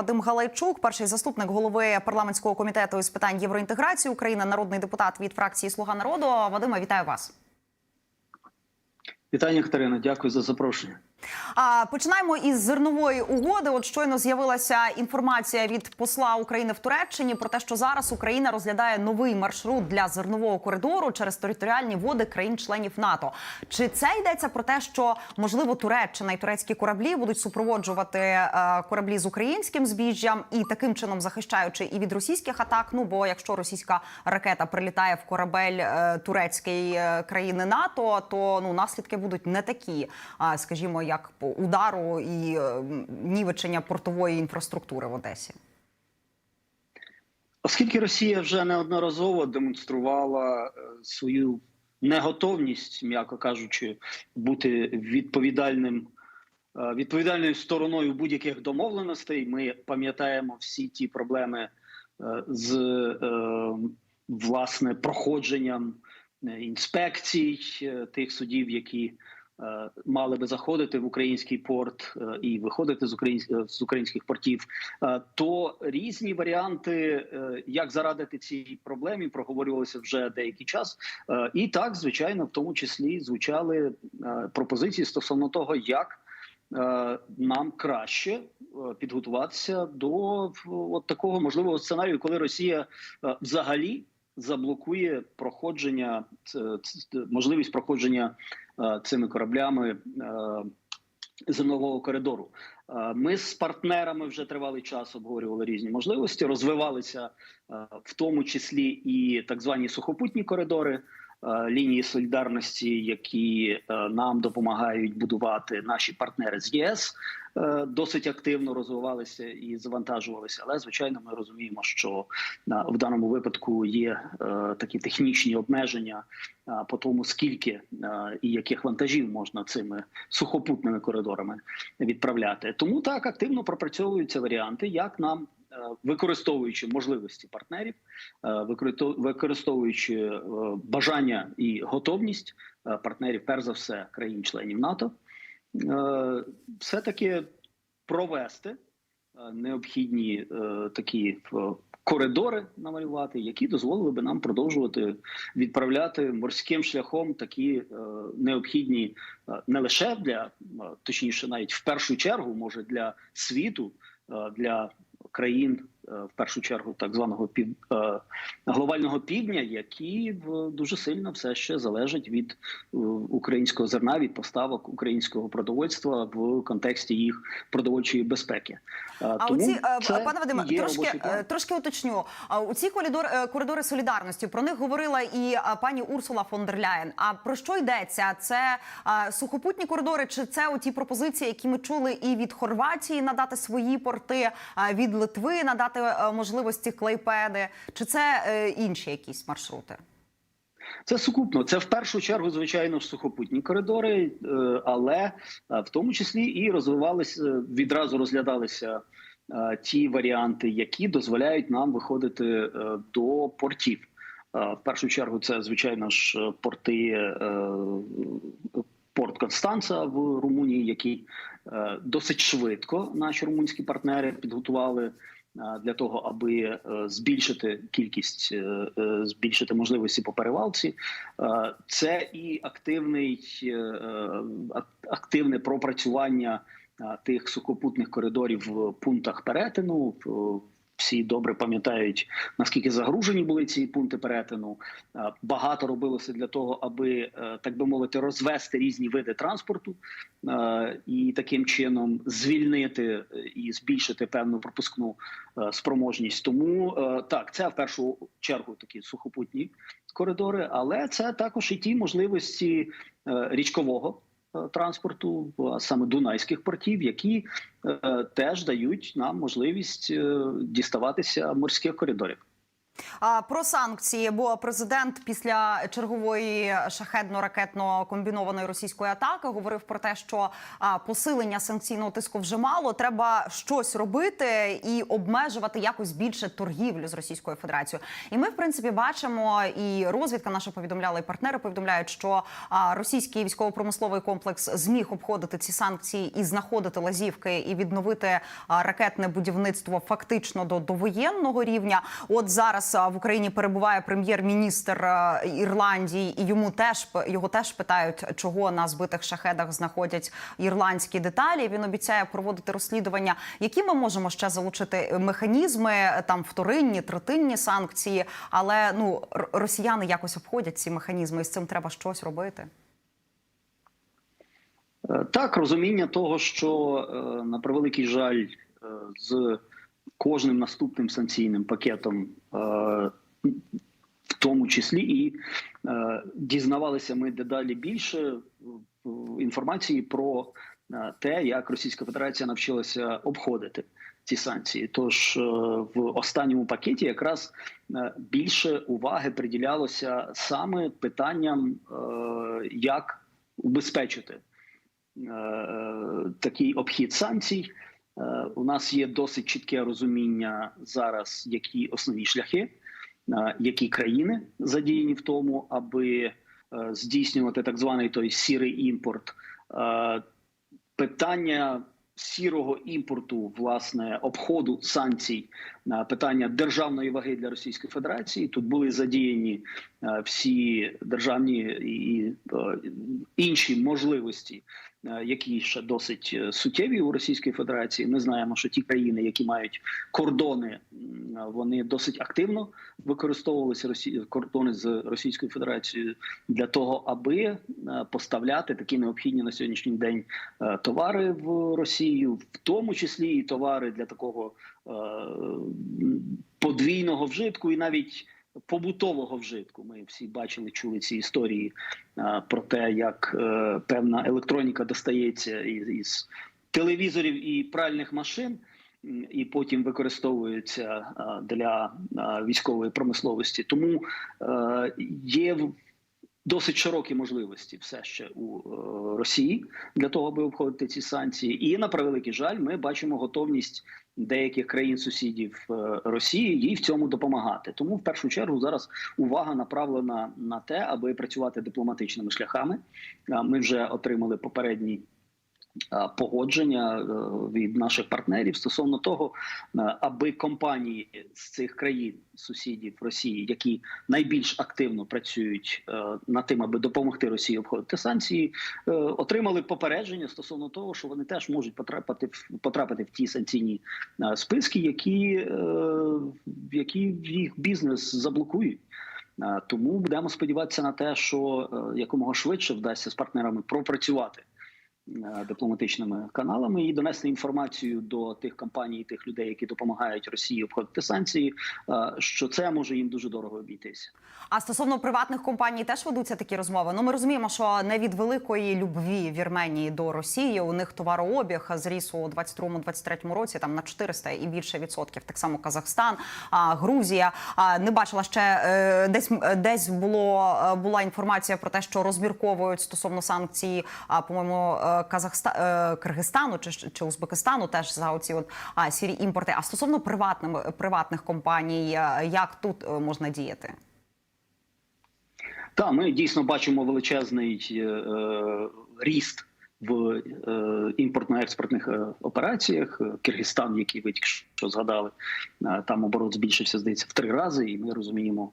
Вадим Галайчук, перший заступник голови парламентського комітету із питань євроінтеграції України, народний депутат від фракції Слуга народу. Вадиме, вітаю вас. Вітання, Катерина. Дякую за запрошення. А починаємо із зернової угоди. От щойно з'явилася інформація від посла України в Туреччині про те, що зараз Україна розглядає новий маршрут для зернового коридору через територіальні води країн-членів НАТО. Чи це йдеться про те, що можливо Туреччина і турецькі кораблі будуть супроводжувати е, кораблі з українським збіжжям і таким чином захищаючи і від російських атак? Ну бо якщо російська ракета прилітає в корабель е, турецької е, країни НАТО, то ну наслідки будуть не такі, скажімо, як по удару і е, нівечення портової інфраструктури в Одесі. Оскільки Росія вже неодноразово демонструвала е, свою неготовність, м'яко кажучи, бути відповідальним е, відповідальною стороною будь-яких домовленостей, ми пам'ятаємо всі ті проблеми з власне проходженням інспекцій тих судів, які мали би заходити в український порт е, і виходити з українських з українських портів. Е, то різні варіанти, е, як зарадити цій проблемі, проговорювалися вже деякий час. Е, І так, звичайно, в тому числі звучали е, пропозиції стосовно того, як е, нам краще е, підготуватися до от такого можливого сценарію, коли Росія е, взагалі заблокує проходження можливість проходження е, цими кораблями. е, Зернового коридору Е, ми з партнерами вже тривалий час обговорювали різні можливості, розвивалися в тому числі і так звані сухопутні коридори, лінії солідарності, які е, нам допомагають будувати наші партнери з ЄС, е, досить активно розвивалися і завантажувалися. Але звичайно, ми розуміємо, що е, в даному випадку є е, такі технічні обмеження е, по тому, скільки е, і яких вантажів можна цими сухопутними коридорами відправляти. Тому так активно пропрацьовуються варіанти, як нам. Е, Використовуючи можливості партнерів, е, використовуючи е, бажання і готовність партнерів, перш за все, країн-членів НАТО, все таки провести необхідні такі коридори намалювати, які дозволили би нам продовжувати відправляти морським шляхом такі необхідні не лише для точніше, навіть в першу чергу, може для світу, для країн. Е, В першу чергу так званого пів е, глобального півдня, які дуже сильно все ще залежать від е, українського зерна, від поставок українського продовольства в контексті їх продовольчої безпеки. А тому е, це пане Вадиме, трошки трошки уточню. А у ці коридор, е, коридори солідарності про них говорила і пані Урсула фон дер Ляєн. А про що йдеться? Це сухопутні коридори, чи це оті пропозиції, які ми чули і від Хорватії надати свої порти, від Литви надати е, можливості клейпеди, чи це е, інші якісь маршрути? Це сукупно. Це в першу чергу, звичайно, сухопутні коридори, е, але в тому числі і розвивалися відразу розглядалися ті варіанти, які дозволяють нам виходити до портів. В першу чергу, це звичайно ж порти. Порт Констанца в Румунії, який досить швидко наші румунські партнери підготували для того, аби е, збільшити кількість, е, е, збільшити можливості по перевалці. Це і активний активне пропрацювання тих сухопутних коридорів в пунктах перетину. Всі добре пам'ятають наскільки загружені були ці пункти перетину. Багато робилося для того, аби е, так би мовити, розвести різні види транспорту і таким чином звільнити е, і збільшити певну пропускну е, спроможність. Тому так, це в першу чергу такі сухопутні коридори, але це також і ті можливості річкового. Е, Транспорту, а саме дунайських портів, які е, теж дають нам можливість е, діставатися морських коридорів. Про санкції, бо президент після чергової шахедно-ракетно комбінованої російської атаки говорив про те, що посилення санкційного тиску вже мало. Треба щось робити і обмежувати якось більше торгівлю з Російською Федерацією. І ми, в принципі, бачимо, і розвідка наша повідомляла, і партнери повідомляють, що російський військово-промисловий комплекс зміг обходити ці санкції і знаходити лазівки, і відновити ракетне будівництво фактично до довоєнного рівня. От зараз в Україні перебуває прем'єр-міністр Ірландії, і йому теж його теж питають, чого на збитих шахедах знаходять ірландські деталі. Він обіцяє проводити розслідування, які ми можемо ще залучити механізми, там вторинні, третинні санкції. Але ну росіяни якось обходять ці механізми, і з цим треба щось робити. Е, Так, розуміння того, що е, на превеликий жаль, е, з кожним наступним санкційним пакетом, е, в тому числі, і е, дізнавалися ми дедалі більше інформації про е, те, як Російська Федерація навчилася обходити ці санкції. Тож е, в останньому пакеті якраз е, більше уваги приділялося саме питанням, е, як убезпечити е, такий обхід санкцій. Е, У нас є досить чітке розуміння зараз, які основні шляхи, е, які країни задіяні в тому, аби е, здійснювати так званий той сірий імпорт. Питання сірого імпорту, власне, обходу санкцій, е, питання державної ваги для Російської Федерації. Тут були задіяні всі державні і інші можливості, які ще досить е, суттєві у Російській Федерації. Ми знаємо, що ті країни, які мають кордони, вони досить активно використовувалися Росі... кордони з Російською Федерацією для того, аби е, поставляти такі необхідні на сьогоднішній день е, товари в Росію, в тому числі і товари для такого е, подвійного вжитку, і навіть побутового вжитку. Всі бачили, чули ці історії е, про те, як е, певна електроніка достається із, із телевізорів і пральних машин. І потім використовується е, для військової промисловості, тому є досить широкі можливості все ще у е, Росії для того, аби обходити ці санкції. І на превеликий жаль, ми бачимо готовність деяких країн-сусідів е, Росії їй в цьому допомагати. Тому в першу чергу зараз увага направлена на те, аби працювати дипломатичними шляхами. Е, Ми вже отримали попередні. Е, Погодження е, від наших партнерів стосовно того, е, аби компанії з цих країн, сусідів Росії, які найбільш активно працюють над тим, аби допомогти Росії обходити санкції, отримали попередження стосовно того, що вони теж можуть потрапити в потрапити в ті санкційні списки, які, які їх бізнес заблокують. Тому будемо сподіватися на те, що якомога швидше вдасться з партнерами пропрацювати дипломатичними каналами і донести інформацію до тих компаній, тих людей, які допомагають Росії обходити санкції, е, що це може їм дуже дорого обійтися. А стосовно приватних компаній теж ведуться такі розмови. Ну ми розуміємо, що не від великої любві Вірменії до Росії у них товарообіг зріс у 22-23 році там на 400 і більше відсотків. Так само Казахстан, Грузія. Не бачила ще е, десь десь було е, була інформація про те, що розмірковують стосовно санкцій. А по-моєму, е, Казахста е, Киргизстану чи чи Узбекистану теж за оці от а, сірі імпорти. А стосовно приватним приватних компаній, е, як тут е, можна діяти? Так, ми дійсно бачимо величезний е, ріст в е, імпортно-експортних е, операціях. Е, Киргизстан, який ви тільки що згадали, там оборот збільшився, здається, в три рази, і ми розуміємо,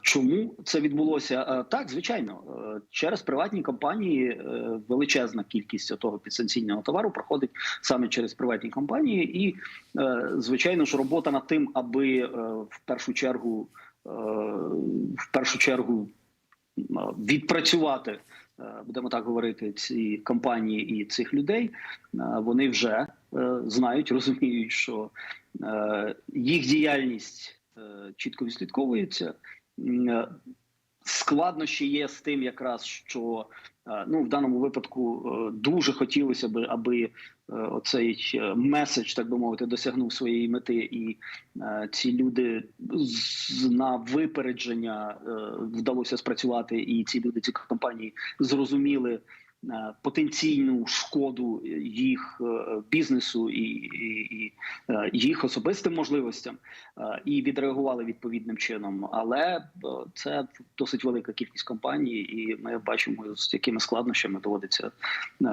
чому це відбулося. Так, звичайно, через приватні компанії величезна кількість того підсанкційного товару проходить саме через приватні компанії, і звичайно ж, робота над тим, аби в першу чергу. В першу чергу відпрацювати, будемо так говорити, ці компанії і цих людей. е, Вони вже е, знають, розуміють, що е, їх діяльність е, чітко відслідковується. Складнощі є з тим, якраз що е, ну в даному випадку е, дуже хотілося б, аби оцей е, меседж, так би мовити, досягнув своєї мети, і ці люди на випередження вдалося спрацювати, і ці люди, ці компанії зрозуміли. Е, Потенційну шкоду їх е, бізнесу і, і, і е, їх особистим можливостям і відреагували відповідним чином. Але це досить велика кількість компаній, і ми бачимо, з якими складнощами доводиться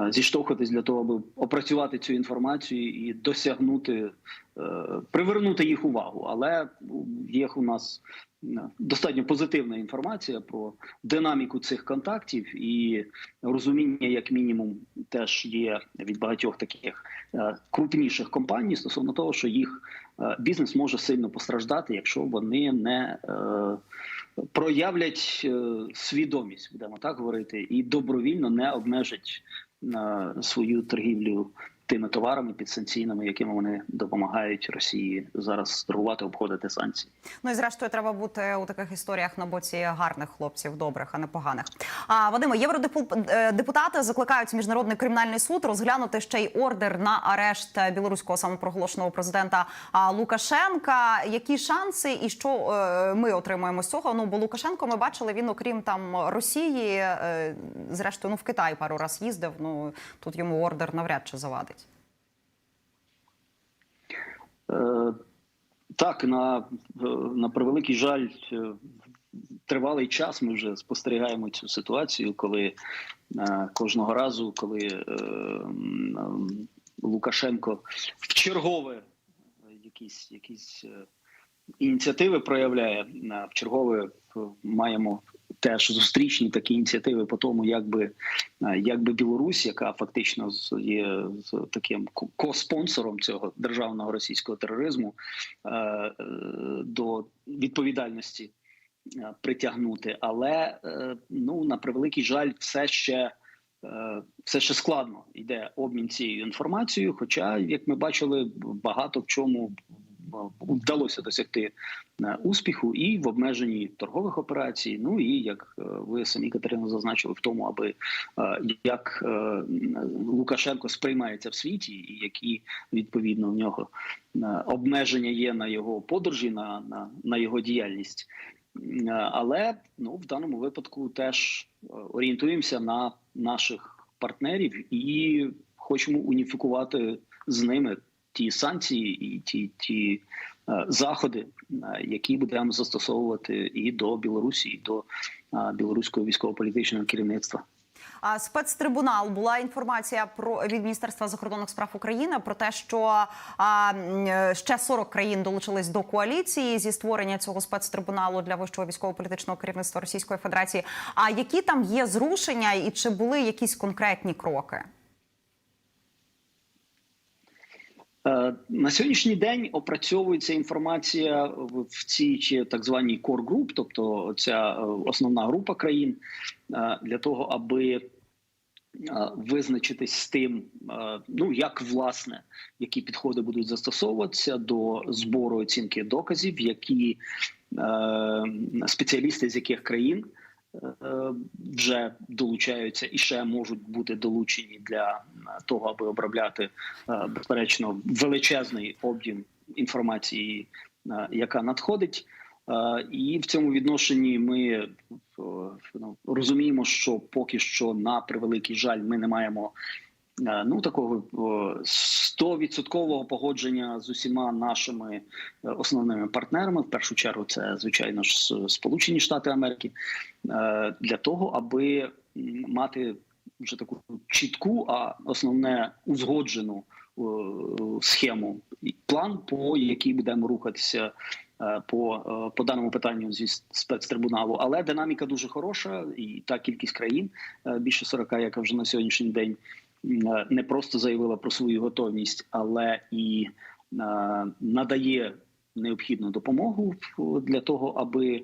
зіштовхуватись для того, аби опрацювати цю інформацію і досягнути, привернути їх увагу. Але є у нас е, достатньо позитивна інформація про динаміку цих контактів і розуміння, як мінімум, теж є від багатьох таких е, крупніших компаній стосовно того, що їх е, бізнес може сильно постраждати, якщо вони не е, проявлять е, свідомість, будемо так говорити, і добровільно не обмежать е, свою торгівлю тими товарами підсанкційними, якими вони допомагають Росії зараз торгувати, обходити санкції. Ну і зрештою треба бути у таких історіях на боці гарних хлопців, добрих, а не поганих. А Вадиме, євродепутати закликають міжнародний кримінальний суд розглянути ще й ордер на арешт білоруського самопроголошеного президента Лукашенка. Які шанси і що е, ми отримуємо з цього? Ну бо Лукашенко ми бачили, він окрім там Росії, е, зрештою, ну в Китай пару раз їздив. Ну тут йому ордер навряд чи завадить. Е, Так, на, е, на превеликий жаль, е, тривалий час ми вже спостерігаємо цю ситуацію, коли кожного разу, коли Лукашенко в чергове якісь, якісь ініціативи проявляє, в чергове маємо теж зустрічні такі ініціативи по тому, як би, е, Білорусь, яка фактично є таким ко- ко-спонсором цього державного російського тероризму, е, е, до відповідальності притягнути. Але ну на превеликий жаль, все ще. Все ще складно йде обмін цією інформацією. Хоча, як ми бачили, багато в чому вдалося досягти е, успіху і в обмеженні торгових операцій. Ну і як е, ви самі Катерина зазначили, в тому, аби е, як е, Лукашенко сприймається в світі, і які відповідно в нього е, обмеження є на його подорожі, на, на, на його діяльність. Е, Але ну в даному випадку теж е, орієнтуємося на наших партнерів і хочемо уніфікувати з ними ті санкції і ті, ті е, заходи, е, які будемо застосовувати і до Білорусі, і до е, білоруського військово-політичного керівництва. Спецтрибунал була інформація про від міністерства закордонних справ України про те, що а, ще 40 країн долучились до коаліції зі створення цього спецтрибуналу для вищого військово-політичного керівництва Російської Федерації. А які там є зрушення, і чи були якісь конкретні кроки? Е, На сьогоднішній день опрацьовується інформація в цій чи так званій core group, тобто ця е, основна група країн, е, для того, аби е, визначитись з тим, е, ну як власне які підходи будуть застосовуватися до збору оцінки доказів, які е, спеціалісти з яких країн е, вже долучаються і ще можуть бути долучені для е, того, аби обробляти е, безперечно величезний об'єм інформації, е, яка надходить. Е, І в цьому відношенні ми е, ну, розуміємо, що поки що на превеликий жаль ми не маємо е, ну такого стовідсоткового погодження з усіма нашими е, основними партнерами. В першу чергу, це звичайно ж Сполучені Штати Америки, е, для того, аби мати вже таку чітку, а основне узгоджену е, схему і план, по якій будемо рухатися е, по, е, по даному питанню зі спецтрибуналу. Але динаміка дуже хороша, і та кількість країн е, більше 40, яка вже на сьогоднішній день е, не просто заявила про свою готовність, але і е, надає необхідну допомогу для того, аби е,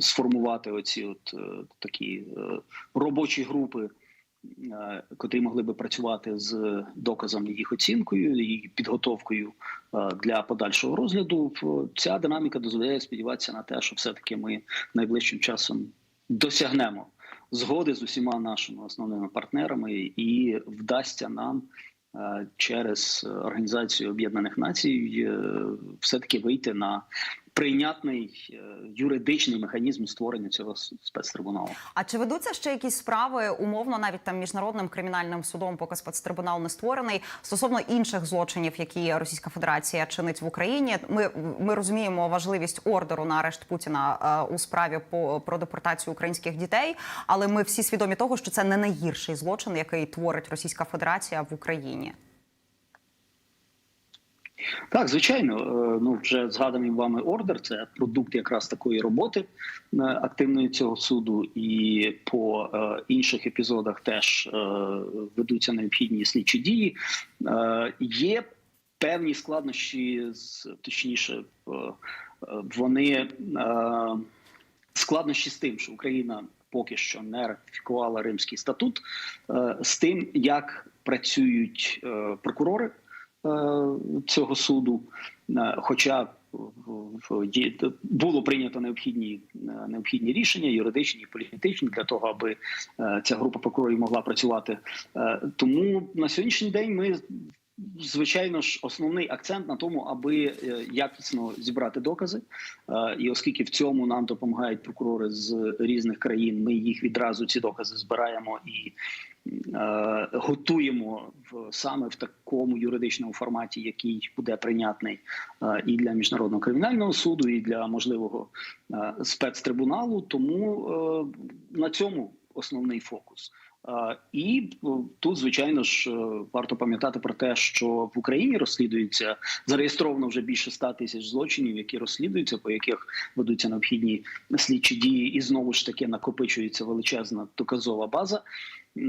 сформувати оці от е, такі е, робочі групи, е, котрі могли би працювати з доказами їх оцінкою і підготовкою е, для подальшого розгляду. Ця динаміка дозволяє сподіватися на те, що все таки ми найближчим часом досягнемо згоди з усіма нашими основними партнерами, і вдасться нам е, через Організацію Об'єднаних Націй е, все таки вийти на прийнятний е, юридичний механізм створення цього спецтрибуналу. А чи ведуться ще якісь справи умовно, навіть там міжнародним кримінальним судом, поки спецтрибунал не створений, стосовно інших злочинів, які Російська Федерація чинить в Україні? Ми, ми розуміємо важливість ордеру на арешт Путіна е, у справі по про депортацію українських дітей, але ми всі свідомі того, що це не найгірший злочин, який творить Російська Федерація в Україні. Так, звичайно, е, ну вже згаданий вами ордер. Це продукт якраз такої роботи е, активної цього суду, і по е, інших епізодах теж ведуться необхідні слідчі дії. Є певні складнощі, з точніше, вони складнощі з тим, що Україна поки що не ратифікувала Римський статут, з тим, як працюють прокурори цього суду. Е, Хоча було прийнято необхідні е, необхідні рішення, юридичні і політичні для того, аби е, ця група прокурорів могла працювати. Е, Тому на сьогоднішній день ми звичайно ж основний акцент на тому, аби е, якісно зібрати докази. Е, І оскільки в цьому нам допомагають прокурори з різних країн, ми їх відразу ці докази збираємо і е, готуємо саме в такому юридичному форматі, який буде прийнятний і для міжнародного кримінального суду, і для можливого спецтрибуналу. Тому на цьому основний фокус. І е, тут, звичайно ж, е, варто пам'ятати про те, що в Україні розслідується зареєстровано вже більше 100 тисяч злочинів, які розслідуються, по яких ведуться необхідні слідчі дії, і знову ж таки накопичується величезна доказова база, е,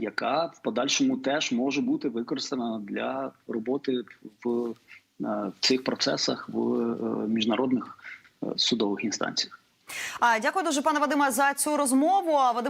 яка в подальшому теж може бути використана для роботи в е, цих процесах в міжнародних судових інстанціях. Дякую дуже, пане Вадиме, за цю розмову.